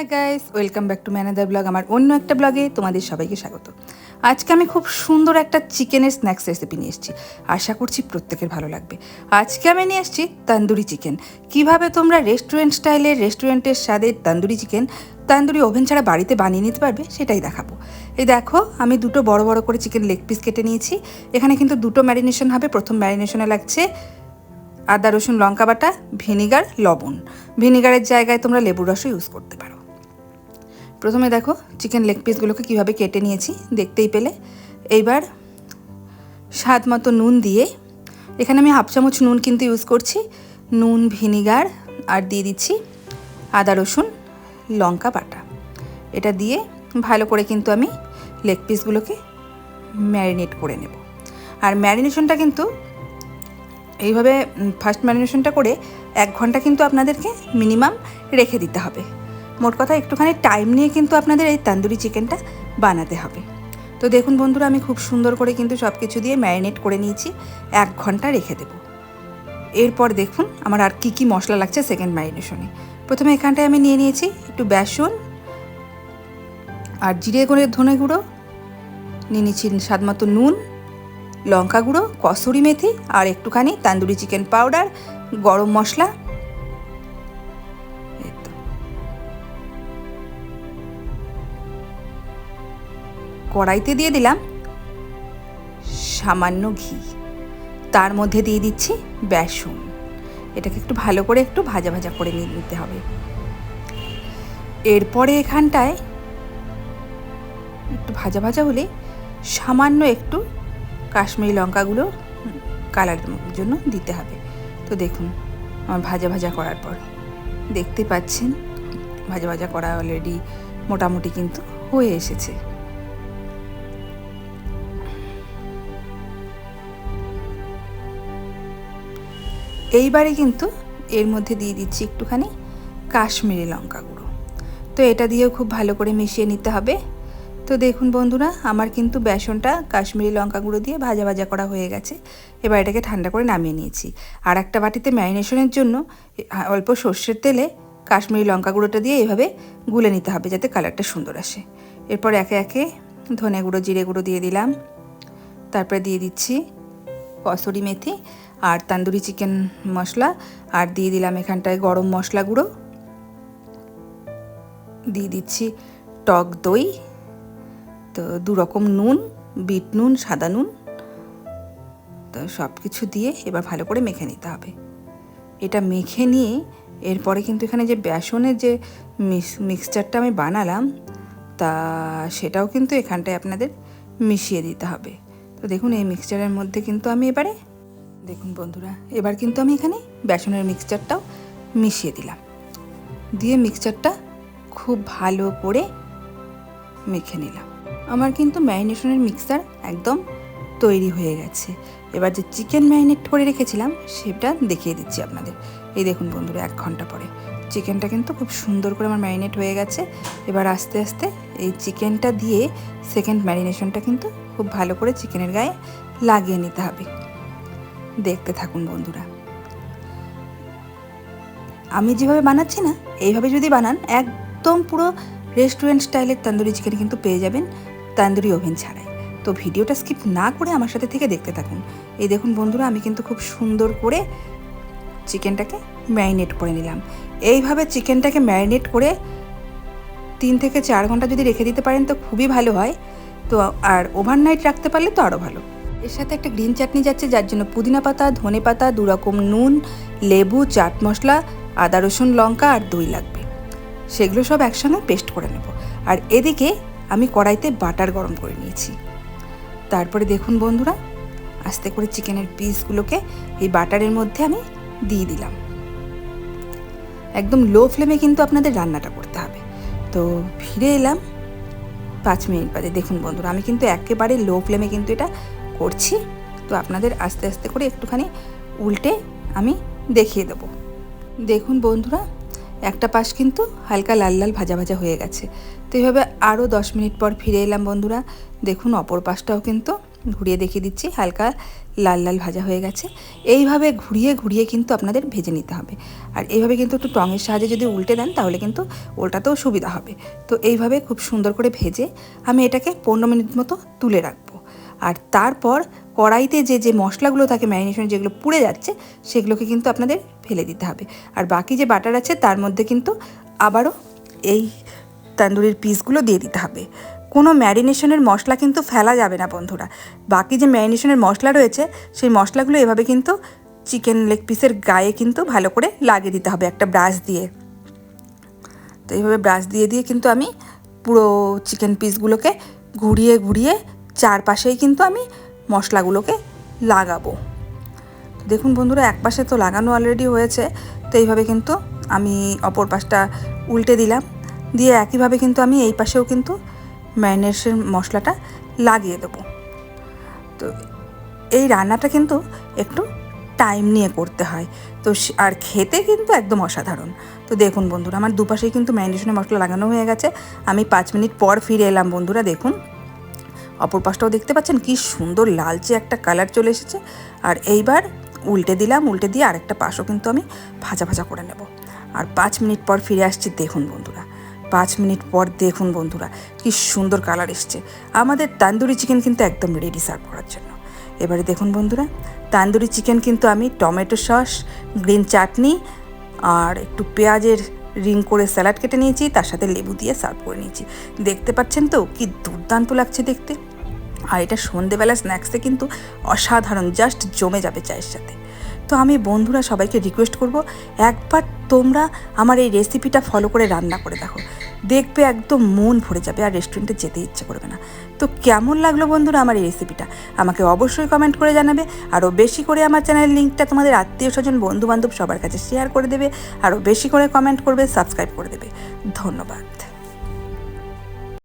Hi guys welcome back to manager blog আমার অন্য একটা ব্লগে তোমাদের সবাইকে স্বাগত। আজকে আমি খুব সুন্দর একটা চিকেনের স্ন্যাক্স রেসিপি নিয়ে এসেছি, আশা করছি প্রত্যেকের ভালো লাগবে। আজকে আমি নিয়ে এসেছি তান্দুরি চিকেন কীভাবে তোমরা রেস্টুরেন্ট স্টাইলের রেস্টুরেন্টের স্বাদের তান্দুরি চিকেন তান্দুরি ওভেন ছাড়া বাড়িতে বানিয়ে নিতে পারবে, সেটাই দেখাবো। এই দেখো, আমি দুটো বড় বড় করে চিকেন লেগ পিস কেটে নিয়েছি। এখানে কিন্তু দুটো ম্যারিনেশন হবে, প্রথম ম্যারিনেশনে লাগছে আদা, রসুন, লঙ্কা বাটা ভিনিগার লবণ। ভিনিগারের জায়গায় তোমরা লেবুর রসও ইউজ করতে পারো। প্রথমে দেখো চিকেন লেগ পিসগুলোকে কীভাবে কেটে নিয়েছি, দেখতেই পেলে। এইবার স্বাদ মতো নুন দিয়ে, এখানে আমি হাফ চামচ নুন কিন্তু ইউজ করছি, নুন, ভিনিগার, আর দিয়ে দিচ্ছি আদা, রসুন, লঙ্কা, বাটা। এটা দিয়ে ভালো করে কিন্তু আমি লেগ পিসগুলোকে ম্যারিনেট করে নেব। আর ম্যারিনেশনটা কিন্তু এইভাবে ফার্স্ট ম্যারিনেশনটা করে এক ঘণ্টা কিন্তু আপনাদেরকে মিনিমাম রেখে দিতে হবে। মোট কথা একটুখানি টাইম নিয়ে কিন্তু আপনাদের এই তান্দুরি চিকেনটা বানাতে হবে। তো দেখুন বন্ধুরা, আমি খুব সুন্দর করে কিন্তু সব কিছু দিয়ে ম্যারিনেট করে নিয়েছি। এক ঘণ্টা রেখে দেবো। এরপর দেখুন আমার আর কী কী মশলা লাগছে সেকেন্ড ম্যারিনেশনে প্রথমে এখানটায় আমি নিয়ে নিয়েছি একটু বেসন আর জিরে গুঁড়ো, ধনে গুঁড়ো, নিয়ে নিয়েছি স্বাদ মতো নুন, লঙ্কা গুঁড়ো, কসুরি মেথি আর একটুখানি তান্দুরি চিকেন পাউডার গরম মশলা কড়াইতে দিয়ে দিলাম সামান্য ঘি। তার মধ্যে দিয়ে দিচ্ছি বেসন। এটাকে একটু ভালো করে একটু ভাজা ভাজা করে নিয়ে নিতে হবে। এরপরে এখানটায় একটু ভাজা ভাজা হলে সামান্য একটু কাশ্মীরি লঙ্কাগুলো কালার জন্য দিতে হবে। তো দেখুন, আমার ভাজা ভাজা করার পর দেখতে পাচ্ছেন, ভাজা ভাজা করা অলরেডি মোটামুটি কিন্তু হয়ে এসেছে। এইবারে কিন্তু এর মধ্যে দিয়ে দিচ্ছি একটুখানি কাশ্মীরি লঙ্কা গুঁড়ো। তো এটা দিয়েও খুব ভালো করে মিশিয়ে নিতে হবে। তো দেখুন বন্ধুরা, আমার কিন্তু বেসনটা কাশ্মীরি লঙ্কা গুঁড়ো দিয়ে ভাজা ভাজা করা হয়ে গেছে। এবার এটাকে ঠান্ডা করে নামিয়ে নিয়েছি। আর একটা বাটিতে ম্যারিনেশনের জন্য অল্প সর্ষের তেলে কাশ্মীরি লঙ্কা গুঁড়োটা দিয়ে এভাবে গুলে নিতে হবে যাতে কালারটা সুন্দর আসে। এরপর একে একে ধনে গুঁড়ো, জিরে গুঁড়ো দিয়ে দিলাম। তারপরে দিয়ে দিচ্ছি কসুরি মেথি আর তান্দুরি চিকেন মশলা আর দিয়ে দিলাম এখানটায় গরম মশলা গুঁড়ো। দিয়ে দিচ্ছি টক দই, তো দু রকম নুন, বিট নুন, সাদা নুন, তো সব কিছু দিয়ে এবার ভালো করে মেখে নিতে হবে। এটা মেখে নিয়ে এরপরে কিন্তু এখানে যে বেসনের যে মিক্সচারটা আমি বানালাম, তা সেটাও কিন্তু এখানটায় আপনাদের মিশিয়ে দিতে হবে। তো দেখুন, এই মিক্সচারের মধ্যে কিন্তু আমি এবারে, দেখুন বন্ধুরা, এবার কিন্তু আমি এখানে বেসনের মিক্সচারটাও মিশিয়ে দিলাম। দিয়ে মিক্সচারটা খুব ভালো করে মেখে নিলাম। আমার কিন্তু ম্যারিনেশনের মিক্সার একদম তৈরি হয়ে গেছে। এবার যে চিকেন ম্যারিনেট করে রেখেছিলাম, সেটা দেখিয়ে দিচ্ছি আপনাদের। এই দেখুন বন্ধুরা, এক ঘণ্টা পরে। চিকেনটা কিন্তু খুব সুন্দর করে আমার ম্যারিনেট হয়ে গেছে। এবার আস্তে আস্তে এই চিকেনটা দিয়ে সেকেন্ড ম্যারিনেশনটা কিন্তু খুব ভালো করে চিকেনের গায়ে লাগিয়ে নিতে হবে। দেখতে থাকুন বন্ধুরা। আমি যেভাবে বানাচ্ছি না, এইভাবে যদি বানান, একদম পুরো রেস্টুরেন্ট স্টাইলের তান্দুরি চিকেন কিন্তু পেয়ে যাবেন তান্দুরি ওভেন ছাড়াই। তো ভিডিওটা স্কিপ না করে আমার সাথে থেকে দেখতে থাকুন। এই দেখুন বন্ধুরা, আমি কিন্তু খুব সুন্দর করে চিকেনটাকে ম্যারিনেট করে নিলাম। এইভাবে চিকেনটাকে ম্যারিনেট করে তিন থেকে চার ঘণ্টা যদি রেখে দিতে পারেন তো খুবই ভালো হয়। তো আর ওভারনাইট রাখতে পারলে তো আরও ভালো। এর সাথে একটা গ্রিন চাটনি যাচ্ছে, যার জন্য পুদিনা পাতা, ধনে পাতা, দু রকম নুন, লেবু, চাট মশলা, আদা, রসুন, লঙ্কা আর দই লাগবে। সেগুলো সব একসঙ্গে পেস্ট করে নেব। আর এদিকে আমি কড়াইতে বাটার গরম করে নিয়েছি। তারপরে দেখুন বন্ধুরা, আস্তে করে চিকেনের পিসগুলোকে এই বাটারের মধ্যে আমি দিয়ে দিলাম। একদম লো ফ্লেমে কিন্তু আপনাদের রান্নাটা করতে হবে। তো ফিরে এলাম পাঁচ মিনিট বাদে। দেখুন বন্ধুরা, আমি কিন্তু একেবারে লো ফ্লেমে কিন্তু এটা করছি। তো আপনাদের আস্তে আস্তে করে একটুখানি উল্টে আমি দেখিয়ে দেবো। দেখুন বন্ধুরা, একটা পাশ কিন্তু হালকা লাল লাল ভাজা ভাজা হয়ে গেছে। তো এইভাবে আরও দশ মিনিট পর ফিরে এলাম বন্ধুরা। দেখুন অপর পাশটাও কিন্তু ঘুরিয়ে দেখিয়ে দিচ্ছি, হালকা লাল লাল ভাজা হয়ে গেছে। এইভাবে ঘুরিয়ে ঘুরিয়ে কিন্তু আপনাদের ভেজে নিতে হবে। আর এইভাবে কিন্তু একটু টঙের সাহায্যে যদি উল্টে দেন, তাহলে কিন্তু উল্টাতেও সুবিধা হবে। তো এইভাবে খুব সুন্দর করে ভেজে আমি এটাকে পনেরো মিনিট মতো তুলে রাখব। আর তারপর কড়াইতে যে যে মশলাগুলো থাকে ম্যারিনেশন যেগুলো পুড়ে যাচ্ছে, সেগুলোকে কিন্তু আপনাদের ফেলে দিতে হবে। আর বাকি যে বাটার আছে, তার মধ্যে কিন্তু আবারও এই তান্দুরির পিসগুলো দিয়ে দিতে হবে। কোনো ম্যারিনেশনের মশলা কিন্তু ফেলা যাবে না বন্ধুরা। বাকি যে ম্যারিনেশনের মশলা রয়েছে, সেই মশলাগুলো এভাবে কিন্তু চিকেন লেগ পিসের গায়ে কিন্তু ভালো করে লাগিয়ে দিতে হবে একটা ব্রাশ দিয়ে। তো এইভাবে ব্রাশ দিয়ে দিয়ে কিন্তু আমি পুরো চিকেন পিসগুলোকে ঘুরিয়ে ঘুরিয়ে চারপাশেই কিন্তু আমি মশলাগুলোকে লাগাবো। দেখুন বন্ধুরা, এক পাশে তো লাগানো অলরেডি হয়েছে, তো এইভাবে কিন্তু আমি অপর পাশটা উল্টে দিলাম। দিয়ে একইভাবে কিন্তু আমি এই পাশেও কিন্তু ম্যারিনেশন মশলাটা লাগিয়ে দেবো। তো এই রান্নাটা কিন্তু একটু টাইম নিয়ে করতে হয়। তো আর খেতে কিন্তু একদম অসাধারণ। তো দেখুন বন্ধুরা, আমার দুপাশেই কিন্তু ম্যারিনেশনের মশলা লাগানো হয়ে গেছে। আমি পাঁচ মিনিট পর ফিরে এলাম বন্ধুরা, দেখুন। অপর পাশটাও দেখতে পাচ্ছেন, কি সুন্দর লালচে একটা কালার চলে এসেছে। আর এইবার উল্টে দিলাম, উল্টে দিয়ে আরেকটা পাশও কিন্তু আমি ভাজা ভাজা করে নেব। আর পাঁচ মিনিট পর ফিরে আসছি, দেখুন বন্ধুরা। পাঁচ মিনিট পর দেখুন বন্ধুরা, কি সুন্দর কালার এসছে। আমাদের তান্দুরি চিকেন কিন্তু একদম রেডি সার্ভ করার জন্য। এবারে দেখুন বন্ধুরা, তান্দুরি চিকেন কিন্তু আমি টমেটো সস গ্রিন চাটনি আর একটু পেঁয়াজের রিং করে স্যালাড কেটে নিয়েছি, তার সাথে লেবু দিয়ে সার্ভ করে নিয়েছি। দেখতে পাচ্ছেন তো, কি দুর্দান্ত লাগছে দেখতে। আর এটা সন্ধেবেলা স্ন্যাক্সে কিন্তু অসাধারণ জাস্ট জমে যাবে চায়ের সাথে। তো আমি বন্ধুরা সবাইকে রিকোয়েস্ট করব, একবার তোমরা আমার এই রেসিপিটা ফলো করে রান্না করে দেখো। দেখবে একদম মন ভরে যাবে আর রেস্টুরেন্টে যেতে ইচ্ছে করবে না। তো কেমন লাগল বন্ধুরা আমার এই রেসিপিটা আমাকে অবশ্যই কমেন্ট করে জানাবে, আরও বেশি করে আমার চ্যানেলের লিঙ্কটা তোমাদের আত্মীয় স্বজন বন্ধু বান্ধব সবার কাছে শেয়ার করে দেবে, আরও বেশি করে কমেন্ট করবে সাবস্ক্রাইব করে দেবে। ধন্যবাদ।